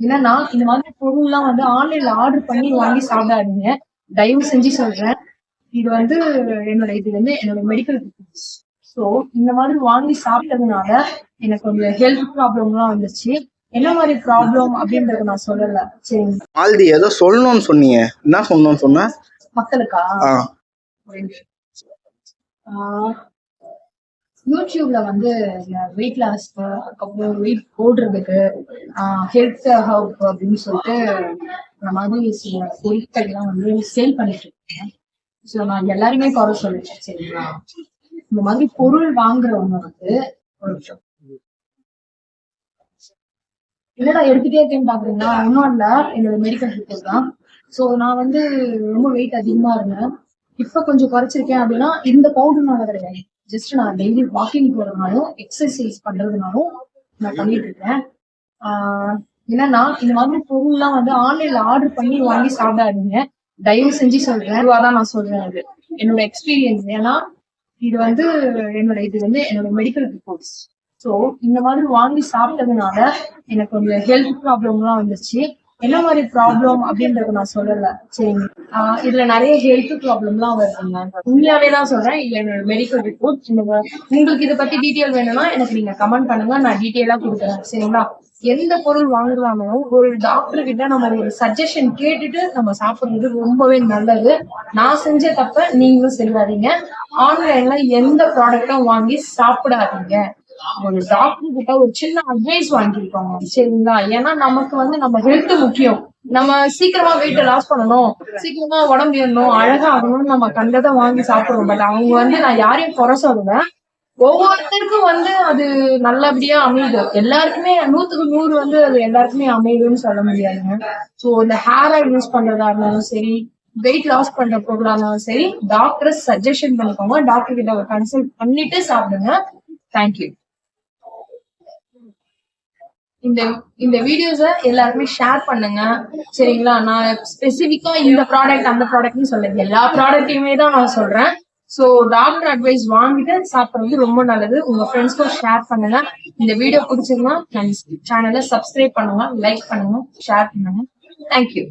என்னன்னா இந்த மாதிரி பொருள்லாம் வந்து ஆன்லைன்ல ஆர்டர் பண்ணி வாங்கி சாப்பிடாதீங்க. தயவு செஞ்சு சொல்றேன். இது வந்து என்னோட இது வந்து என்னோட மெடிக்கல் ஸோ இந்த மாதிரி வாங்கி சாப்பிட்டதுனால எனக்கு கொஞ்சம் ஹெல்த் ப்ராப்ளம்லாம் வந்துச்சு என்ன மாதிரி ப்ராப்ளம் அப்படின்றத நான் சொல்லல. சரிங்க. மால்தி ஏதோ சொல்லணும்னு சொன்னீங்க. என்ன சொல்லணும்னு சொன்ன? மக்களுக்கா ஆ ஒரே நிமிஷம். ஆஹ் யூடியூப்ல வந்து வெயிட் லாஸ் அதுக்கப்புறம் வெயிட் போடுறதுக்கு ஹெல்த் ஹவுப் அப்படின்னு சொல்லிட்டு இந்த மாதிரி சில பொருட்கள்லாம் வந்து சேல் பண்ணிட்டு இருக்கேன். ஸோ நான் எல்லாருமே குறை சொல்லிட்டேன் சரிங்களா? இந்த மாதிரி பொருள் வாங்குறவங்க வந்து ஒரு நிமிஷம். என்னடா எடுத்துட்டே இருக்கேன்னு பாக்குறீங்களா? ஒன்றும் இல்லை. என்னோட மெடிக்கல் ரிப்போர்ட் தான். ஸோ நான் வந்து ரொம்ப வெயிட் அதிகமா இருந்தேன். இப்ப கொஞ்சம் குறைச்சிருக்கேன் அப்படின்னா இந்த பவுடர்னால கிடையாது. ஜஸ்ட் நான் டெய்லி வாக்கிங் போறதுனாலும் எக்ஸசைஸ் பண்றதுனாலும் நான் பண்ணிட்டு இருக்கேன் என்னன்னா இந்த மாதிரி பொருள்லாம் வந்து ஆன்லைன்ல ஆர்டர் பண்ணி வாங்கி சாப்பிடாதீங்க. தயவு செஞ்சு சொல்றேன். தான் நான் சொல்றேன் அது. என்னோட எக்ஸ்பீரியன்ஸ் ஏன்னா இது வந்து என்னோட இது வந்து என்னோட மெடிக்கல் ரிப்போர்ட்ஸ் ஸோ இந்த மாதிரி வாங்கி சாப்பிட்டதுனால எனக்கு கொஞ்சம் ஹெல்த் ப்ராப்ளம்லாம் வந்துச்சு என்ன மாதிரி ப்ராப்ளம் அப்படின்றத நான் சொல்லல. சரிங்க ஆஹ் இதுல நிறைய ஹெல்த் ப்ராப்ளம்லாம் வருதுங்க. உண்மையாவே தான் சொல்றேன். இல்ல என்னோட மெடிக்கல் ரிப்போர்ட் உங்களுக்கு இதை பத்தி டீட்டெயில் வேணும்னா எனக்கு நீங்க கமெண்ட் பண்ணுங்க. நான் டீட்டெயிலா கொடுக்குறேன். சரிங்களா? எந்த பொருள் வாங்குறாலும் ஒரு டாக்டர் கிட்ட நம்ம ஒரு சஜஷன் கேட்டுட்டு நம்ம சாப்பிடுறது ரொம்பவே நல்லது. நான் செஞ்ச தப்ப நீங்களும் செய்யாதீங்க. ஆன்லைன்ல எந்த ப்ராடக்டும் வாங்கி சாப்பிடாதீங்க. ஒரு டாக்டர் கிட்ட ஒரு சின்ன அட்வைஸ் வாங்கியிருக்காங்க சரிங்களா? ஏன்னா நமக்கு வந்து நம்ம ஹெல்த் முக்கியம். நம்ம சீக்கிரமா வெயிட் லாஸ் பண்ணணும். சீக்கிரமா உடம்பு ஏறணும். அழகாகணும்னு நம்ம கண்டதை வாங்கி சாப்பிடுறோம். பட் அவங்க வந்து நான் யாரையும் குறை சொல்லுவேன் ஒவ்வொருத்தருக்கும் வந்து அது நல்லபடியா அமையுது. எல்லாருக்குமே நூத்துக்கு நூறு வந்து அது எல்லாருக்குமே அமையுதுன்னு சொல்ல முடியாதுங்க. சோ இந்த ஹேர் ஆயில் யூஸ் பண்றதா இருந்தாலும் சரி வெயிட் லாஸ் பண்ற பொருளா இருந்தாலும் சரி டாக்டர் சஜஷன் பண்ணிக்கோங்க. டாக்டர் கிட்ட கன்சல்ட் பண்ணிட்டு சாப்பிடுங்க. தேங்க்யூ இந்த இந்த வீடியோஸ எல்லாருமே ஷேர் பண்ணுங்க. சரிங்களா? நான் ஸ்பெசிஃபிக்கா இந்த ப்ராடக்ட் அந்த ப்ராடக்ட்னு சொல்லுது எல்லா ப்ராடக்ட்டையுமே தான் நான் சொல்றேன். ஸோ டாக்டர் அட்வைஸ் வாங்கிட்டு சாப்பிட்றது ரொம்ப நல்லது. உங்க ஃப்ரெண்ட்ஸ்க்கும் ஷேர் பண்ணுங்க. இந்த வீடியோ பிடிச்சிருந்தா சேனலை சப்ஸ்கிரைப் பண்ணுங்க லைக் பண்ணுங்க ஷேர் பண்ணுங்க. தேங்க்யூ